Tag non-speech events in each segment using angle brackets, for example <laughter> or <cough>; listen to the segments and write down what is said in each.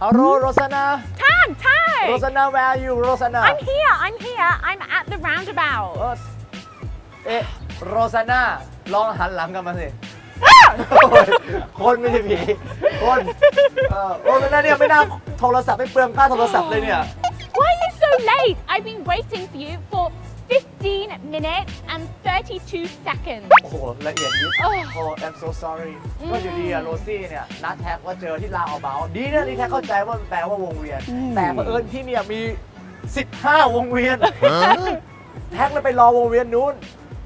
Hello Rosanna Tan, Tan. Rosanna where are you Rosanna I'm here. I'm here. I'm at the roundabout. เออเอ๊ะโรซาน่าลองหันหลังกลันมาสิโอ้ยคนไม่ใช่ผีคนเออโรซาน่าเนี่ยไม่น่าโทรศัพท์ไม่เปลืองค่าโทรศัพท์เลยเนี่ย Why are you so late? I've been waiting for you for 15 minutes and 32 seconds. โอ้โหละเอียดยิบโอ้โอ้ I'm so sorry ก็อยู่ดีอะโรซี่เนี่ย นัดแท็กว่าเจอที่ลาวเบาดีนะที่แท็กเข้าใจว่ามันแปลว่าวงเวียน แต่เผอิญที่เนี่ยมี 15 วงเวียน แท็กเลยไปรอวงเวียนนู้น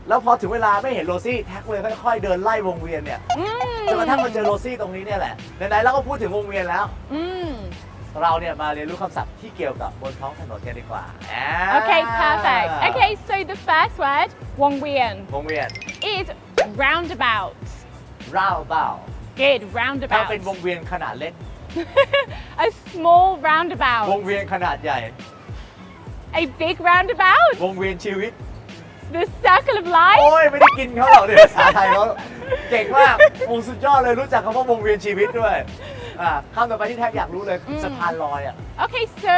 แล้วพอถึงเวลาไม่เห็นโรซี่แท็กเลยค่อยๆเดินไล่วงเวียนเนี่ยจนกระทั่งมาเจอโรซี่ตรงนี้เนี่ยแหละไหนๆเราก็พูดถึงวงเวียนแล้ว Mm. เราเนี่ยมาเรียนรู้คำศัพท์ที่เกี่ยวกับบนท้องถนนกันดีกว่าอ่า Okay, perfect. Okay, so the first word, Wong Wian, วงเวียน is roundabout. ราวเบา Good, ถ้า roundabout. เป็นวงเวียนขนาดเล็ก a small วง roundabout. เวียนขนาดใหญ่ A big roundabout. วงเวียนชีวิต The circle of life. โอ้ยไม่ได้กินเขาหรอกเนี่ยภาษาไทยเขาเก่งมากวงสุดยอดเลยรู้จักคำว่าวงเวียนชีวิตด้วยอ่าคำต่อไปที่แท็กอยากรู้เลยอืมสะพานลอยอะ Okay, so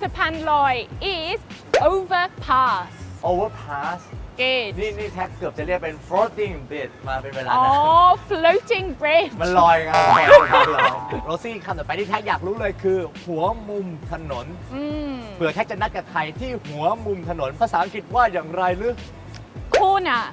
Sapan Loi is overpass. Overpass Good. นี่นี่แท็กเกือบจะเรียกเป็น floating bridge มาเป็นเวลานาน Oh, floating bridge. มันลอยไงลอยลอยลอยโรซี่คำต่อไปที่แท็กอยากรู้เลยคือ หัวมุมถนน Mm. เผื่อแท็กจะนัดกับใครที่หัวมุมถนน ภาษาอังกฤษว่าอย่างไรหรือ Corner.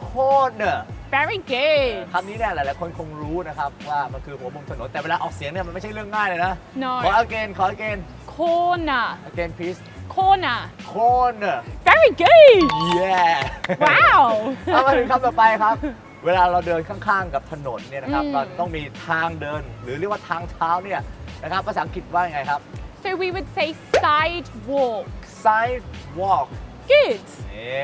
โคตรเนอะ Very good. คำนี้เนี่ยหลายๆคนคงรู้นะครับ ว่ามันคือหัวมุมถนน แต่เวลาออกเสียงเนี่ยมันไม่ใช่เรื่องง่ายเลยนะ No. ขอ again ขอ again Corner. again please Corner. corner Very good. yeah Wow. เอามาถึงคำต่อไปครับ เวลาเราเดินข้างๆ กับถนนเนี่ยนะครับอืม เราต้องมีทางเดิน หรือเรียกว่าทางเท้าเนี่ยนะครับภาษาอังกฤษว่ายังไงครับ So we would say sidewalk. sidewalk Good. นี่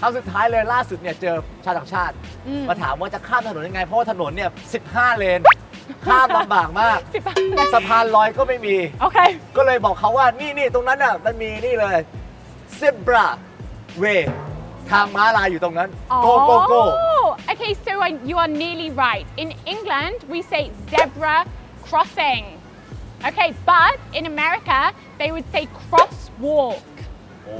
คำสุดท้ายเลยล่าสุดเนี่ยเจอชาวต่างชาติ อืม มาถามว่าจะข้ามถนนยังไง เพราะว่าถนนเนี่ย 15 เลน ข้ามลำบากมากสะพานลอยก็ไม่มี Okay. ก็เลยบอกเขาว่านี่นี่ตรงนั้นน่ะมันมีนี่เลย zebra way ทางม้าลายอยู่ตรงนั้น go go go Oh, okay, so I- you are nearly right. In England, we say zebra crossing. Okay, but in America, they would say crosswalk. โอ้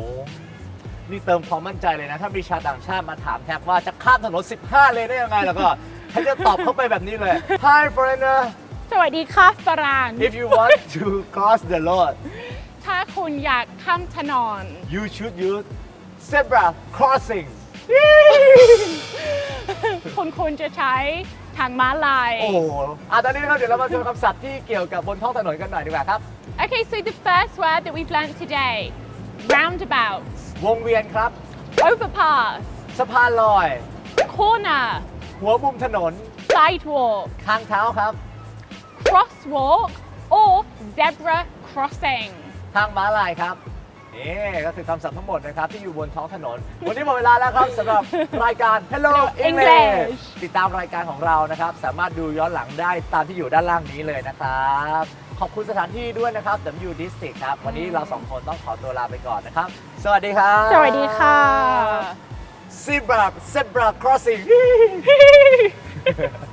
นี่เติมความมั่นใจเลยนะ ถ้ามีชาวต่างชาติมาถามแท็กว่าจะข้ามถนน 15 เลนได้ยังไง แล้วก็ ให้จะตอบเข้าไปแบบนี้เลย Hi foreigner สวัสดีค่ะฝรั่ง if you want to cross the road ถ้าคุณอยากข้ามถนน you should use zebra crossing คุณควรจะใช้ทางม้าลาย โอ้โหอะตอนนี้นะครับเดี๋ยวเรามาดูคำศัพท์ที่เกี่ยวกับบนท้องถนนกันหน่อยดีกว่าครับ Okay, so the first word that we've learnt today roundabout, วงเวียนครับ overpass, สะพานลอย corner, หัวมุมถนน sidewalk, ทางเท้าครับ crosswalk, or zebra crossing. ทางม้าลายครับนี่ก็คือคำศัพท์ทั้งหมดนะครับ ที่อยู่บนท้องถนน วันนี้หมดเวลาแล้วครับสำหรับรายการ Hello English English ติดตามรายการของเรานะครับ สามารถดูย้อนหลังได้ตามที่อยู่ด้านล่างนี้เลยนะครับ ขอบคุณสถานที่ด้วยนะครับ W District ครับ วันนี้เราสองคนต้องขอตัวลาไปก่อนนะครับ สวัสดีครับ สวัสดีค่ะ Zebra Zebra Crossing <laughs>